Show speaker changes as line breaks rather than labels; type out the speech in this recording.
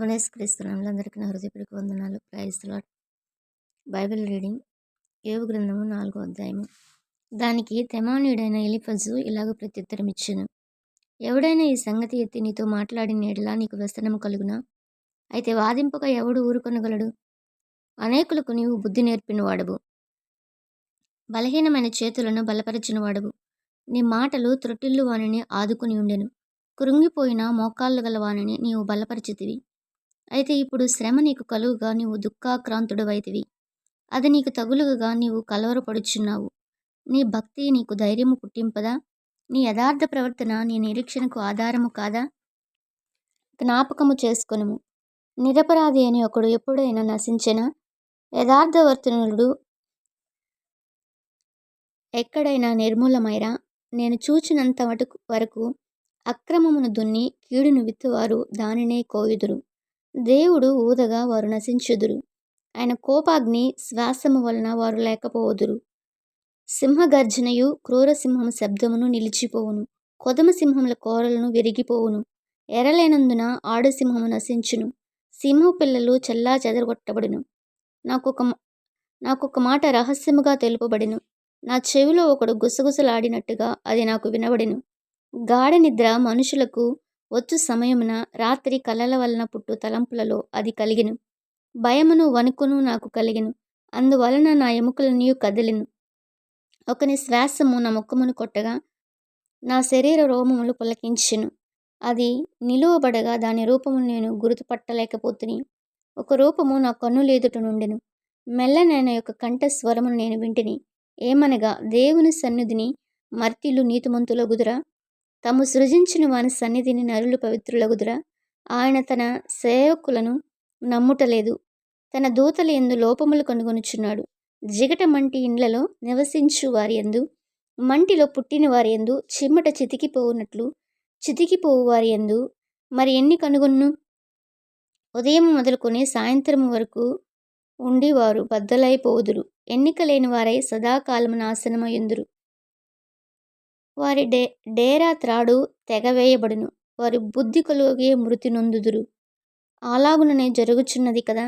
క్రీస్తునామములో అందరికీ నా హృదయపడికి వందనాలు. క్రైస్తులాట్ లాట్ బైబిల్ రీడింగ్ ఏవు గ్రంథము నాలుగో అధ్యాయము. దానికి తెమానీయుడైన ఎలిఫజు ఇలాగ ప్రత్యుత్తరం ఇచ్చాను. ఎవడైనా ఈ సంగతి ఎత్తి నీతో మాట్లాడిన ఎడలా నీకు వ్యసనము కలుగునా? అయితే వాదింపక ఎవడు ఊరుకొనగలడు? అనేకులకు నీవు బుద్ధి నేర్పిన వాడవు బలహీనమైన చేతులను బలపరిచిన వాడవు నీ మాటలు త్రొట్టిల్లు వానిని ఆదుకుని ఉండెను. కృంగిపోయిన మోకాళ్ళు గల వానిని నీవు బలపరిచితివి. అయితే ఇప్పుడు శ్రమ నీకు కలుగుగా నీవు దుఃఖాక్రాంతుడవైతివి అది నీకు తగులుగా నీవు కలవరపడుచున్నావు. నీ భక్తి నీకు ధైర్యము పుట్టింపదా? నీ యథార్థ ప్రవర్తన నీ నిరీక్షణకు ఆధారము కాదా? జ్ఞాపకము చేసుకొనుము. నిరపరాధి అని ఒకడు ఎప్పుడైనా నశించిన? యథార్థవర్తనుడు ఎక్కడైనా నిర్మూలమైరా? నేను చూచినంత వరకు అక్రమమును దున్ని కీడును విత్తువారు దానినే కోయుదురు. దేవుడు ఊదగా వారు నశించుదురు. ఆయన కోపాగ్ని శ్వాసము వలన వారు లేకపోదురు. సింహగర్జనయు క్రూరసింహం శబ్దమును నిలిచిపోవును. కొదమ సింహముల కోరలను విరిగిపోవును. ఎరలేనందున ఆడుసింహము నశించును. సింహ పిల్లలు చెల్లా చెదరగొట్టబడును. నాకొక నాకొక మాట రహస్యముగా తెలుపబడిను. నా చెవిలో ఒకడు గుసగుసలాడినట్టుగా అది నాకు వినబడిను. గాఢ నిద్ర మనుషులకు వచ్చు సమయమున రాత్రి కలల వలన పుట్టు తలంపులలో అది కలిగిను. భయమును వణుకును నాకు కలిగిను. అందువలన నా ఎముకలనియు కదిలిను. ఒకని శ్వాసము నా ముఖమును కొట్టగా నా శరీర రోమములు పులకించెను. అది నిలువబడగా దాని రూపము నేను గుర్తుపట్టలేకపోతుని. ఒక రూపము నా కన్నులేదుట నుండెను. మెల్లనైన యొక్క కంఠ స్వరమును నేను వింటిని. ఏమనగా దేవుని సన్నిధిని మర్తిలు నీతిమంతులగుదురా తాము సృజించిన వాని సన్నిధిని నరులు పవిత్రులగుదురా. ఆయన తన సేవకులను నమ్ముటలేదు. తన దూతలు ఎందు లోపములు కనుగొనుచున్నాడు. జిగట మంటి ఇండ్లలో నివసించు వారి ఎందు మంటిలో పుట్టిన వారి ఎందు చిమ్మట చితికిపోవునట్లు చితికిపోవు వారి ఎందు మరి ఎన్ని కనుగొన్ను? ఉదయం మొదలుకొని సాయంత్రం వరకు ఉండి వారు బద్దలైపోదురు ఎన్నిక లేని వారై సదాకాలము నాశనమయ్యుందురు వారి డే డేరా త్రాడు తెగవేయబడును. వారి బుద్ధి కొలుగే మృతి నొందుదురు. అలాగుననే జరుగుచున్నది కదా?